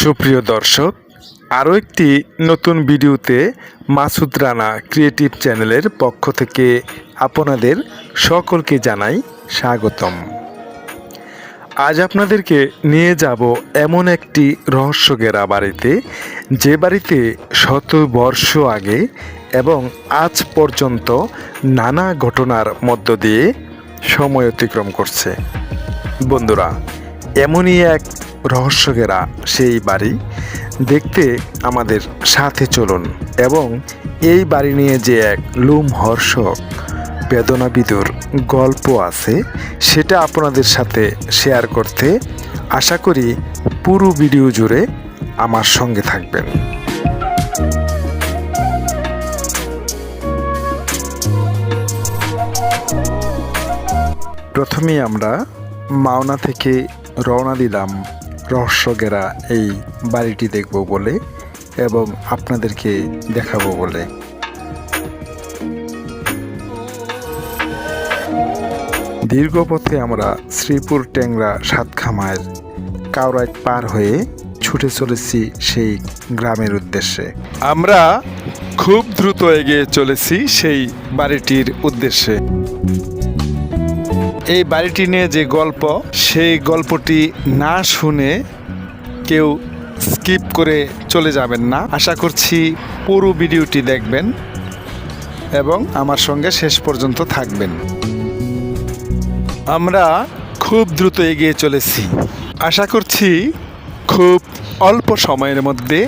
সুপ্রিয় দর্শক, আরও একটি নতুন ভিডিওতে মাসুদ রানা ক্রিয়েটিভ চ্যানেলের পক্ষ থেকে আপনাদের সকলকে জানাই স্বাগতম। আজ আপনাদেরকে নিয়ে যাব এমন একটি রহস্যঘেরা বাড়িতে যে বাড়িতে শত বর্ষ আগে এবং আজ পর্যন্ত নানা ঘটনার মধ্য দিয়ে সময় অতিক্রম করছে। বন্ধুরা, এমনই এক রহস্যঘেরা সেই বাড়ি দেখতে আমাদের সাথে চলুন এবং এই বাড়ি নিয়ে যে এক লুম হর্ষক বেদনা গল্প আছে, সেটা আপনাদের সাথে শেয়ার করতে আশা করি পুরো ভিডিও জুড়ে আমার সঙ্গে থাকবেন। প্রথমেই আমরা মাওনা থেকে রওনা দিলাম রহস্যগেরা এই বাড়িটি দেখব বলে এবং আপনাদেরকে দেখাবো বলে। দীর্ঘ পথে আমরা শ্রীপুর ট্যাংরা সাতখামায় কাউরাইট পার হয়ে ছুটে চলেছি সেই গ্রামের উদ্দেশ্যে। আমরা খুব দ্রুত এগিয়ে চলেছি সেই বাড়িটির উদ্দেশ্যে। এই বাড়িটি নিয়ে যে গল্প, সেই গল্পটি না শুনে কেউ স্কিপ করে চলে যাবেন না। আশা করছি পুরো ভিডিওটি দেখবেন এবং আমার সঙ্গে শেষ পর্যন্ত থাকবেন। আমরা খুব দ্রুত এগিয়ে চলেছি। আশা করছি খুব অল্প সময়ের মধ্যে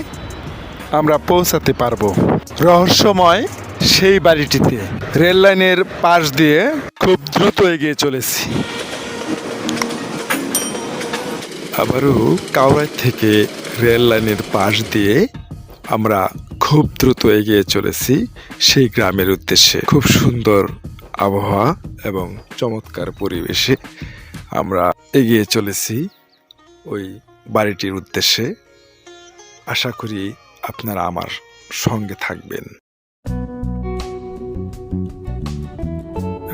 আমরা পৌঁছাতে পারব। রহস্যময় সেই বাড়িটিতে। রেল লাইনের পাশ দিয়ে খুব দ্রুত এগিয়ে চলেছি। আবারও কাউরাই থেকে রেল লাইনের পাশ দিয়ে আমরা খুব দ্রুত এগিয়ে চলেছি সেই গ্রামের উদ্দেশ্যে। খুব সুন্দর আবহাওয়া এবং চমৎকার পরিবেশে আমরা এগিয়ে চলেছি ওই বাড়িটির উদ্দেশ্যে। আশা করি আপনারা আমার সঙ্গে থাকবেন।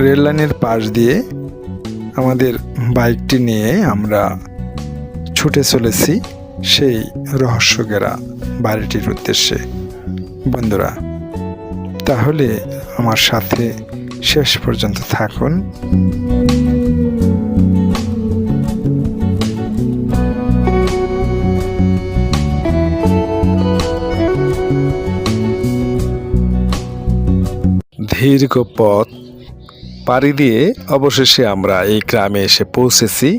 রেল লাইনের পাশ দিয়ে আমাদের বাইকটি নিয়ে আমরা ছুটে চলেছি সেই রহস্যগেরা বাড়িটির উদ্দেশ্যে। বন্ধুরা, তাহলে আমার সাথে শেষ পর্যন্ত থাকুন। দীর্ঘ পথ পাড়ি দিয়ে অবশেষে আমরা এই গ্রামে এসে পৌঁছেছি।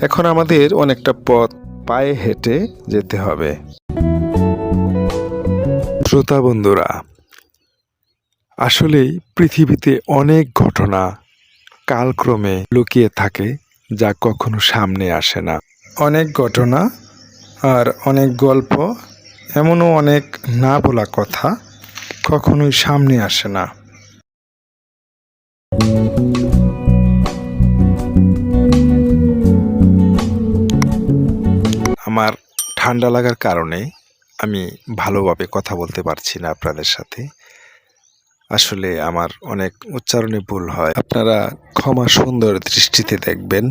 এখন আমাদের অনেকটা পথ পায়ে হেঁটে যেতে হবে। শ্রোতা বন্ধুরা, আসলেই পৃথিবীতে অনেক ঘটনা কালক্রমে লুকিয়ে থাকে যা কখনো সামনে আসে না। অনেক ঘটনা আর অনেক গল্প, এমনও অনেক না বলা কথা কখনোই সামনে আসে না। আমার ঠান্ডা লাগার কারণে আমি ভালোভাবে কথা বলতে পারছি না আপনাদের সাথে। আসলে আমার অনেক উচ্চারণে ভুল হয়। আপনারা ক্ষমা সুন্দর দৃষ্টিতে দেখবেন।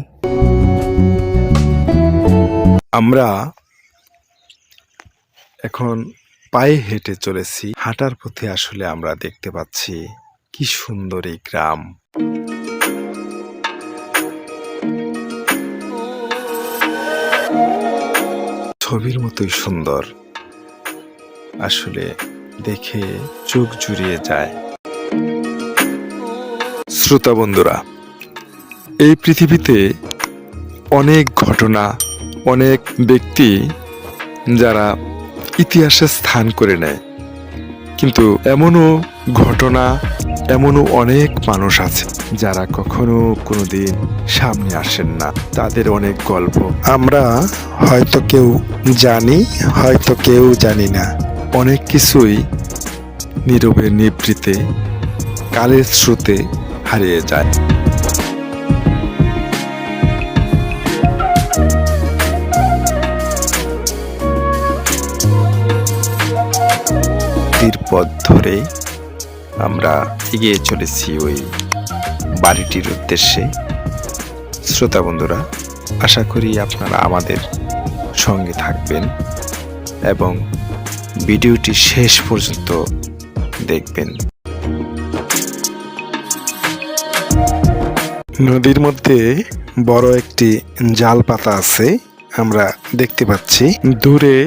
আমরা এখন পায়ে হেঁটে চলেছি। হাঁটার পথে আসলে আমরা দেখতে পাচ্ছি কি সুন্দর এই গ্রাম। ছবির মতোই সুন্দর। আসলে দেখে চোখ জুড়িয়ে যায়। শ্রোতা বন্ধুরা, এই পৃথিবীতে অনেক ঘটনা, অনেক ব্যক্তি যারা ইতিহাসে স্থান করে নেয়। কিন্তু এমনও ঘটনা এমনও অনেক মানুষ আছে যারা কখনো কোনো দিন সামনে আসেন না। তাদের অনেক গল্প। আমরা হয়তো কেউ জানি, হয়তো কেউ জানি না। অনেক কিছুই নীরবে নিবৃতে কালের স্রোতে হারিয়ে যায়। পথ ধরে আমরা এগিয়ে চলেছি ওই বাড়িটির উদ্দেশ্যে। শ্রোতা বন্ধুরা, আশা করি আপনারা আমাদের সঙ্গে থাকবেন এবং ভিডিওটি শেষ পর্যন্ত দেখবেন। নদীর মধ্যে বড় একটি জাল পাতা আছে, আমরা দেখতে পাচ্ছি। দূরে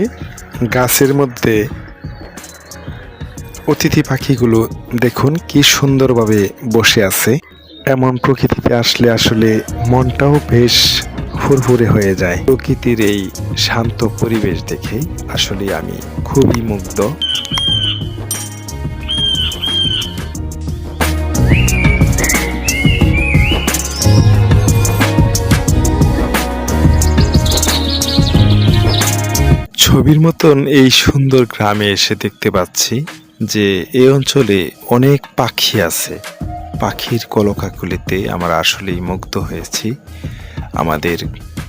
গাছের মধ্যে অতিথি পাখিগুলো দেখুন কি সুন্দরভাবে বসে আছে। এমন প্রকৃতিতে আসলে আসলে মনটাও বেশ ফুরফুরে হয়ে যায়। প্রকৃতির এই শান্ত পরিবেশ দেখে আসলে আমি খুবই মুগ্ধ। ছবির মতন এই সুন্দর গ্রামে এসে দেখতে পাচ্ছি যে এই অঞ্চলে অনেক পাখি আছে। পাখির কলকাকুলিতে আমরা আসলেই মুগ্ধ হয়েছি। আমাদের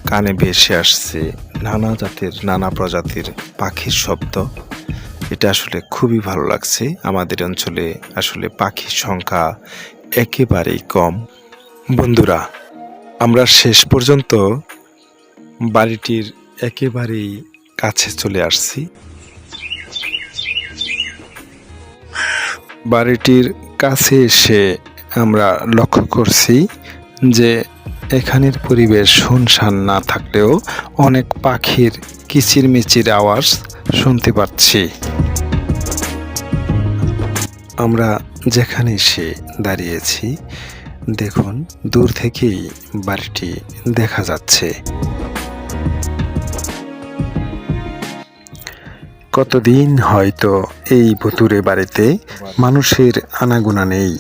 কানে ভেসে আসছে নানা জাতের, নানা প্রজাতির পাখির শব্দ। এটা আসলে খুবই ভালো লাগছে। আমাদের অঞ্চলে আসলে পাখির সংখ্যা একেবারেই কম। বন্ধুরা, আমরা শেষ পর্যন্ত বাড়িটির একেবারেই কাছে চলে আসছি। বাড়িটির কাছে এসে আমরা লক্ষ্য করছি যে এখানের পরিবেশ শুনশান না থাকলেও অনেক পাখির কিচিরমিচির আওয়াজ শুনতে পাচ্ছি। আমরা যেখানে এসে দাঁড়িয়েছি, দেখুন, দূর থেকেই বাড়িটি দেখা যাচ্ছে। কতদিন হয়তো এই ভুতুরে বাড়িতে মানুষের আনাগোনা নেই।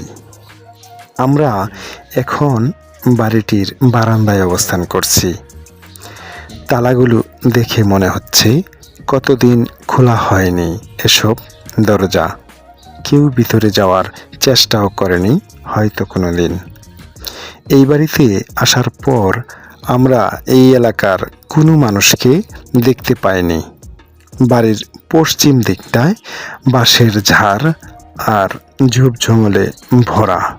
আমরা এখন বাড়িটির বারান্দায় অবস্থান করছি। তালাগুলো দেখে মনে হচ্ছে কতদিন খোলা হয়নি এসব দরজা। কেউ ভিতরে যাওয়ার চেষ্টাও করেনি হয়তো কোনো দিন এই বাড়িতে আসার পর আমরা এই এলাকার কোনো মানুষকে দেখতে পাইনি। বাড়ির পশ্চিম দিকটায় বাঁশের ঝাড় আর ঝোপঝুমলে ভরা।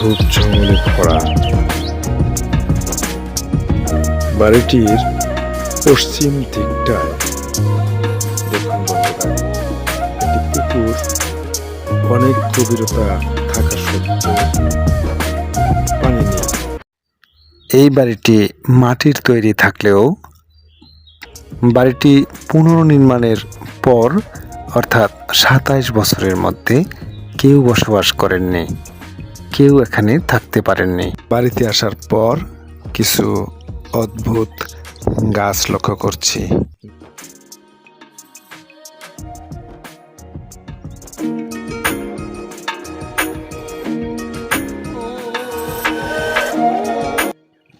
ধূপ জঙ্গলে ভরা। বাড়িটির পশ্চিম দিকটায় অনেক গভীরতা থাকা সত্ত্বেও পানি নেই। এই বাড়িটি মাটির তৈরি থাকলেও বাড়িটি পুনর্নির্মাণের পর, অর্থাৎ সাতাইশ বছরের মধ্যে কেউ বসবাস করেননি, কেউ এখানে থাকতে পারেননি। বাড়িতে আসার পর কিছু অদ্ভুত গাছ লক্ষ্য করছি।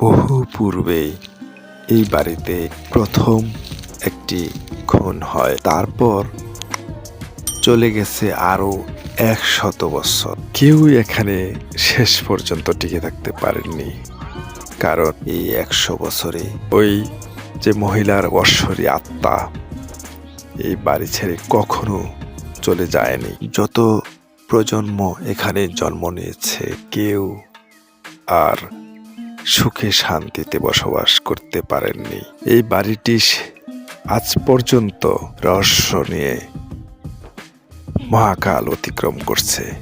বহু পূর্বে এই বাড়িতে প্রথম একটি খুন হয়। তারপর চলে গেছে আরও এক শত বছর। কেউ এখানে শেষ পর্যন্ত টিকে থাকতে পারেননি। কারণ এই একশো বছরে ওই যে মহিলার অশ্বরী আত্মা, এই বাড়ি ছেড়ে কখনো চলে যায়নি। যত প্রজন্ম এখানে জন্ম নিয়েছে, কেউ আর সুখে শান্তিতে বসবাস করতে পারেননি। এই বাড়িটি আজ পর্যন্ত রহস্য নিয়ে মহাকাল অতিক্রম করছে।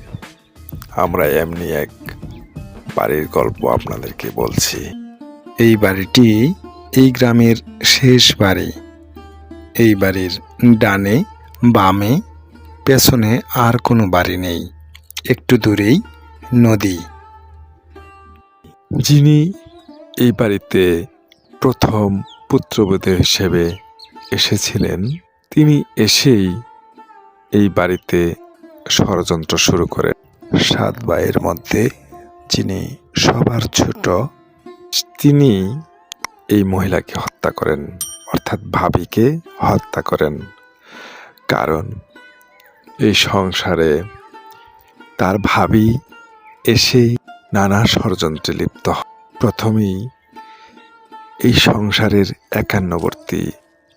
আমরা এমনি এক বাড়ির গল্প আপনাদেরকে বলছি। এই বাড়িটি এই গ্রামের শেষ বাড়ি। এই বাড়ির ডানে, বামে, পেছনে আর কোনো বাড়ি নেই। একটু দূরেই নদী। যিনি এই বাড়িতে প্রথম পুত্রবধূ হিসেবে এসেছিলেন, তিনি এসেই এই বাড়িতে ষড়যন্ত্র শুরু করেন সাত ভাইয়ের মধ্যে যিনি সবার ছোট, তিনি এই মহিলাকে হত্যা করেন, অর্থাৎ ভাবিকে হত্যা করেন। কারণ এই সংসারে তার ভাবি এসেই নানা ষড়যন্ত্রে লিপ্ত। প্রথমেই এই সংসারের একান্নবর্তী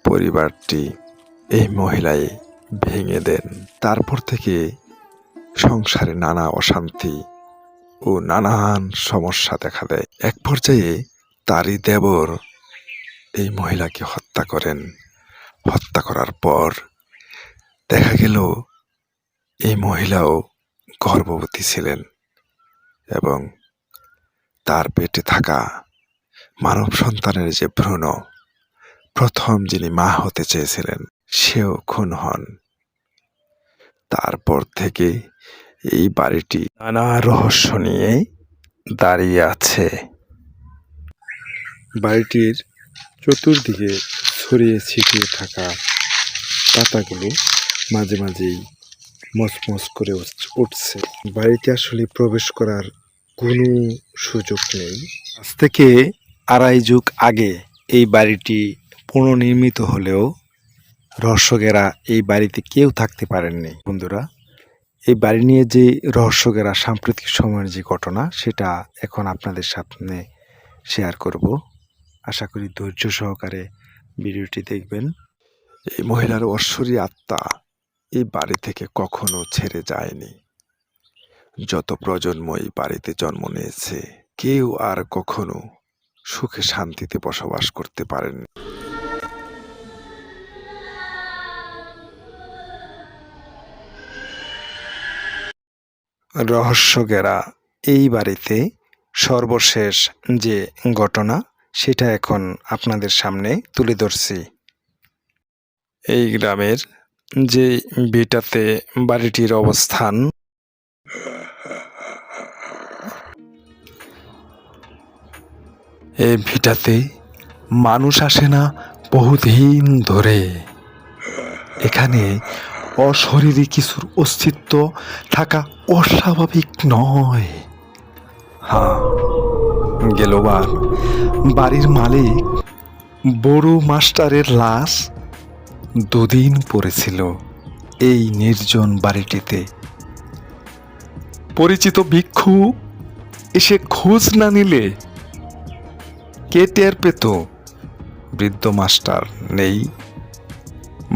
পরিবারটি এই মহিলায় ভেঙে দেন। তারপর থেকে সংসারে নানা অশান্তি ও নানান সমস্যা দেখা দেয়। এক পর্যায়ে তারই দেবর এই মহিলাকে হত্যা করেন। হত্যা করার পর দেখা গেল এই মহিলাও গর্ভবতী ছিলেন। এবং তার পেটে থাকা মানব সন্তানের যে ভ্রূণ, প্রথম যিনি মা হতে চেয়েছিলেন, সেও খুন হন। তারপর থেকে এই বাড়িটি নানা রহস্য নিয়ে দাঁড়িয়ে আছে। বাড়িটির চতুর্দিকে ছড়িয়ে ছিটিয়ে থাকা পাতাগুলো মাঝে মাঝেই মচমচ করে উঠছে। বাড়িতে আসলে প্রবেশ করার কোনো সুযোগ নেই। আজ থেকে আড়াই যুগ আগে এই বাড়িটি পুনর্নির্মিত হলেও রহস্যকেরা এই বাড়িতে কেউ থাকতে পারেননি। বন্ধুরা, এই বাড়ি নিয়ে যে রহস্যকেরা সাম্প্রতিক সময়ের যে ঘটনা, সেটা এখন আপনাদের সামনে শেয়ার করব। আশা করি ধৈর্য সহকারে ভিডিওটি দেখবেন। এই মহিলার ঐশ্বরী আত্মা এই বাড়ি থেকে কখনো ছেড়ে যায়নি। যত প্রজন্ম এই বাড়িতে জন্ম নিয়েছে, কেউ আর কখনো সুখে শান্তিতে বসবাস করতে পারেনি রহস্যগেরা, এই বাড়িতে সর্বশেষ যে ঘটনা, সেটা এখন আপনাদের সামনে তুলে ধরছি। এই গ্রামের যে ভিটাতে বাড়িটির অবস্থান এই ভিটাতে মানুষ আসে না বহুদিন ধরে। এখানে অশরীরী কিছুর অস্তিত্ব থাকা অস্বাভাবিক নয়। হ্যাঁ গেলবার বাড়ির মালিক, বড় মাস্টারের লাশ দুদিন পড়েছিল এই নির্জন বাড়িটিতে। পরিচিত ভিক্ষু এসে খোঁজ না নিলে কে টের পেত। বৃদ্ধ মাস্টার নেই।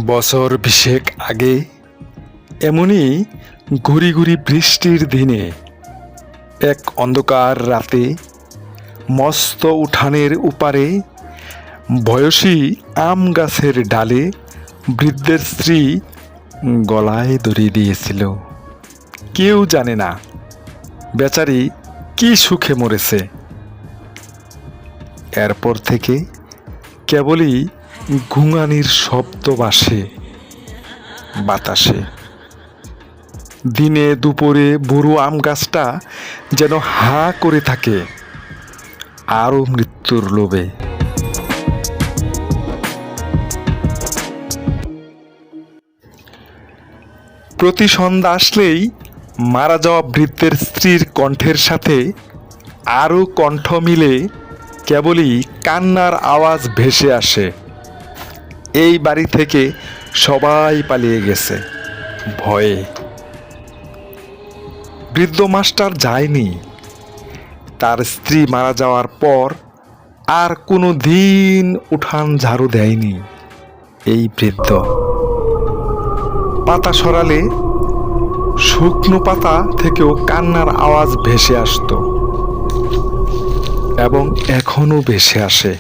বছর বিশেক আগে এমনই ঘুরি ঘুরি বৃষ্টির দিনে এক অন্ধকার রাতে মস্ত উঠানের উপারে বয়সী আম গাছের ডালে বৃদ্ধের স্ত্রী গলায় দড়ি দিয়েছিল। কেউ জানে না। বেচারি কি সুখে মরেছে। এরপর থেকে কেবলই ঘুঙানির শব্দ বাসে, বাতাসে। দিনে দুপুরে বুড়ো আম গাছটা যেন হা করে থাকে, আরও মৃত্যুর লোভে। প্রতি সন্ধ্যা আসলেই মারা যাওয়া বৃদ্ধের স্ত্রীর কণ্ঠের সাথে আরও কণ্ঠ মিলে কেবলই কান্নার আওয়াজ ভেসে আসে। এই বাড়ি থেকে সবাই পালিয়ে গেছে, ভয়ে। বৃদ্ধ মাস্টার যায়নি। তার স্ত্রী মারা যাওয়ার পর আর কোনো দিন উঠান ঝাড়ু দেয়নি এই বৃদ্ধ। পাতা সরালে শুকনো পাতা থেকেও কান্নার আওয়াজ ভেসে আসতো। এবং এখনও ভেসে আসে।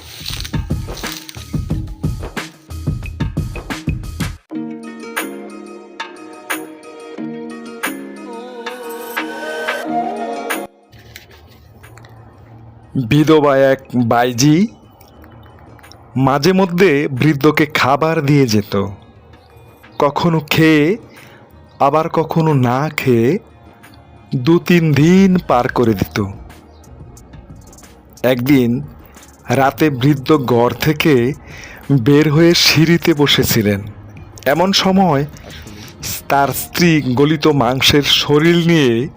বিধবা এক বাইজি মাঝে মধ্যে বৃদ্ধকে খাবার দিয়ে যেত। কখনো খেয়ে, আবার কখনো না খেয়ে দু তিন দিন পার করে দিত। একদিন রাতে বৃদ্ধ গড় থেকে বের হয়ে সিঁড়িতে বসেছিলেন। এমন সময় তার স্ত্রী গলিত মাংসের শরীর নিয়ে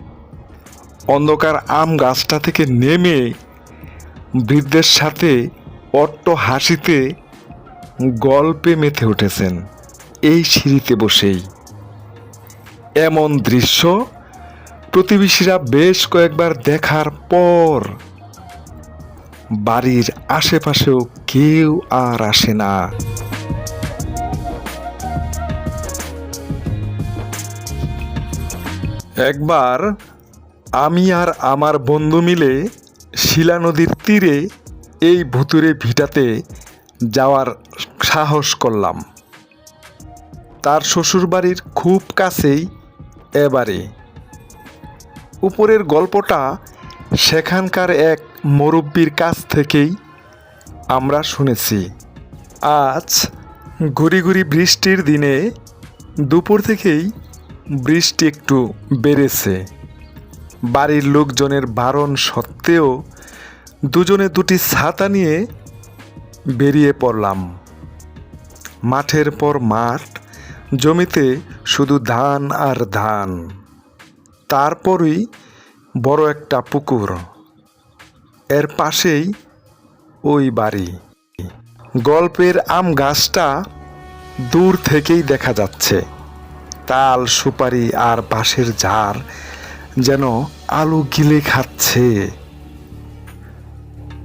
অন্ধকার আম গাছটা থেকে নেমে বৃদ্ধের সাথে অট্ট হাসিতে গল্পে মেতে উঠেছেন এই সিঁড়িতে বসেই। এমন দৃশ্য প্রতিবেশীরা বেশ কয়েকবার দেখার পর বাড়ির আশেপাশেও কেউ আর আসে না। একবার আমি আর আমার বন্ধু মিলে শিলা নদীর তীরে এই ভুতুরে ভিটাতে যাওয়ার সাহস করলাম। তার শ্বশুরবাড়ির খুব কাছেই এবারে। উপরের গল্পটা সেখানকার এক মুরব্বীর কাছ থেকেই আমরা শুনেছি। আজ ঘুরি ঘুরি বৃষ্টির দিনে দুপুর থেকেই বৃষ্টি একটু বেড়েছে। বাড়ির লোকজনের বারণ সত্ত্বেও দুজনে দুটি ছাতা নিয়ে বেরিয়ে পড়লাম। মাঠের পর মাঠ, জমিতে শুধু ধান আর ধান। তারপরই বড় একটা পুকুর এর পাশেই ওই বাড়ি। গল্পের আম গাছটা দূর থেকেই দেখা যাচ্ছে। তাল, সুপারি আর বাঁশের ঝাড় যেন আলু গিলে খাচ্ছে।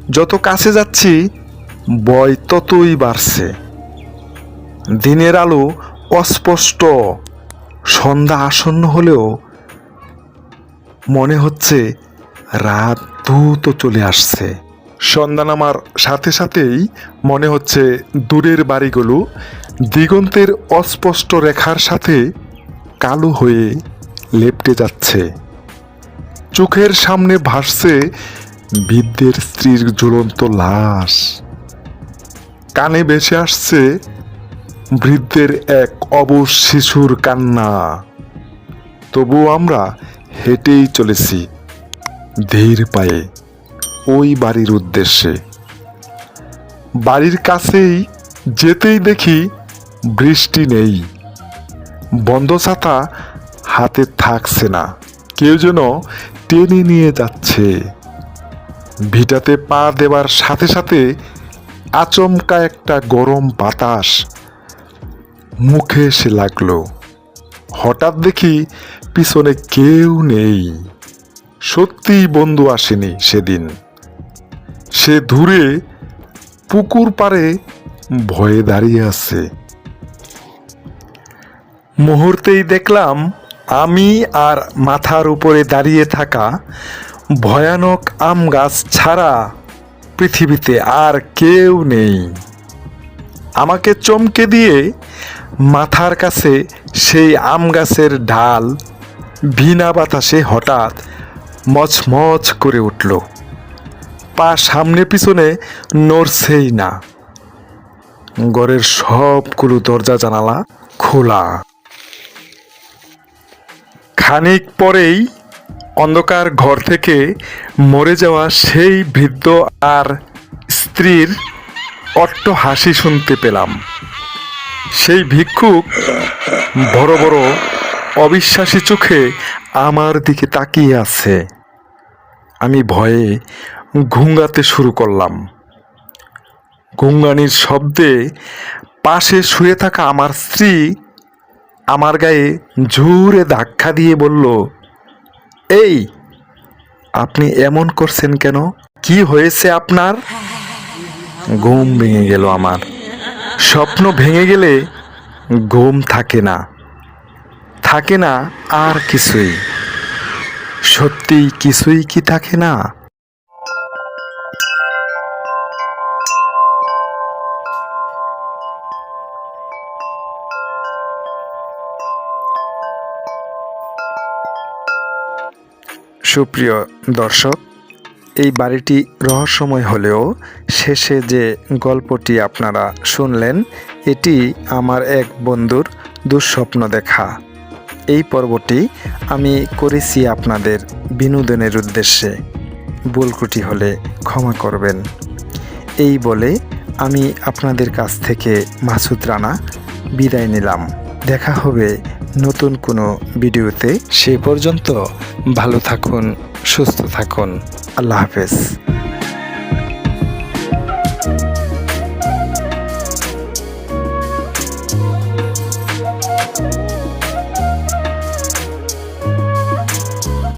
যত কাছে যাচ্ছি, বয় ততই বাড়ছে। দিনের আলো অস্পষ্ট, সন্ধ্যা আসন্ন হলেও মনে হচ্ছে রাত দ্রুত চলে আসছে। সন্ধ্যা নামার সাথে সাথেই মনে হচ্ছে দূরের বাড়িগুলো দিগন্তের অস্পষ্ট রেখার সাথে কালো হয়ে লেপটে যাচ্ছে। চোখের সামনে ভাসছে বৃদ্ধের স্ত্রীর জ্বলন্ত লাশ। কানে ভেসে আসছে বৃদ্ধের এক অবশ শিশুর কান্না। তবুও আমরা হেঁটেই চলেছি। ধীর পায়ে, ওই বাড়ির উদ্দেশ্যে। বাড়ির কাছেই যেতেই দেখি বৃষ্টি নেই। বন্ধ ছাতা হাতে থাকছে না, কেউ যেন টেনে নিয়ে যাচ্ছে। ভিটাতে পা দেবার সাথে সাথে আচমকা একটা গরম বাতাস মুখে এসে লাগল। হঠাৎ দেখি পিছনে কেউ নেই। সত্যিই বন্ধু আসেনি সেদিন। সে দূরে পুকুর পাড়ে ভয়ে দাঁড়িয়ে আছে। মুহূর্তেই দেখলাম আমি আর মাথার উপরে দাঁড়িয়ে থাকা ভয়ানক আম গাছ ছাড়া পৃথিবীতে আর কেউ নেই। আমাকে চমকে দিয়ে মাথার কাছে সেই আম গাছের ডাল ভিনা বাতাসে হঠাৎ মচমচ করে উঠল। পা সামনে পিছনে নড়ছেই না। ঘরের সবগুলো দরজা জানালা খোলা। খানিক পরেই অন্ধকার ঘর থেকে মরে যাওয়া সেই বৃদ্ধ আর স্ত্রীর অট্ট হাসি শুনতে পেলাম। সেই ভিক্ষুক বড় বড় অবিশ্বাসী চোখে আমার দিকে তাকিয়ে আছে। আমি ভয়ে ঘুঙ্গাতে শুরু করলাম। ঘুঙ্গানির শব্দে পাশে শুয়ে থাকা আমার স্ত্রী আমার গায়ে জোরে ধাক্কা দিয়ে বলল, এই, আপনি এমন করছেন কেন? কি হয়েছে আপনার? ঘুম ভেঙে গেল আমার। স্বপ্ন ভেঙে গেলে ঘুম থাকে না। থাকে না আর কিছুই। সত্যি কিছুই কি থাকে না? সুপ্রিয় দর্শক, এই বাড়িটি রহস্যময় হলেও শেষে যে গল্পটি আপনারা শুনলেন, এটি আমার এক বন্ধুর দুঃস্বপ্ন দেখা। এই পর্বটি আমি করেছি আপনাদের বিনোদনের উদ্দেশ্যে। ভুলকুটি হলে ক্ষমা করবেন। এই বলে আমি আপনাদের কাছ থেকে মাসুদ রানা বিদায় নিলাম। দেখা হবে নতুন কোনো ভিডিওতে। সে পর্যন্ত ভালো থাকুন, সুস্থ থাকুন। আল্লাহ হাফেজ।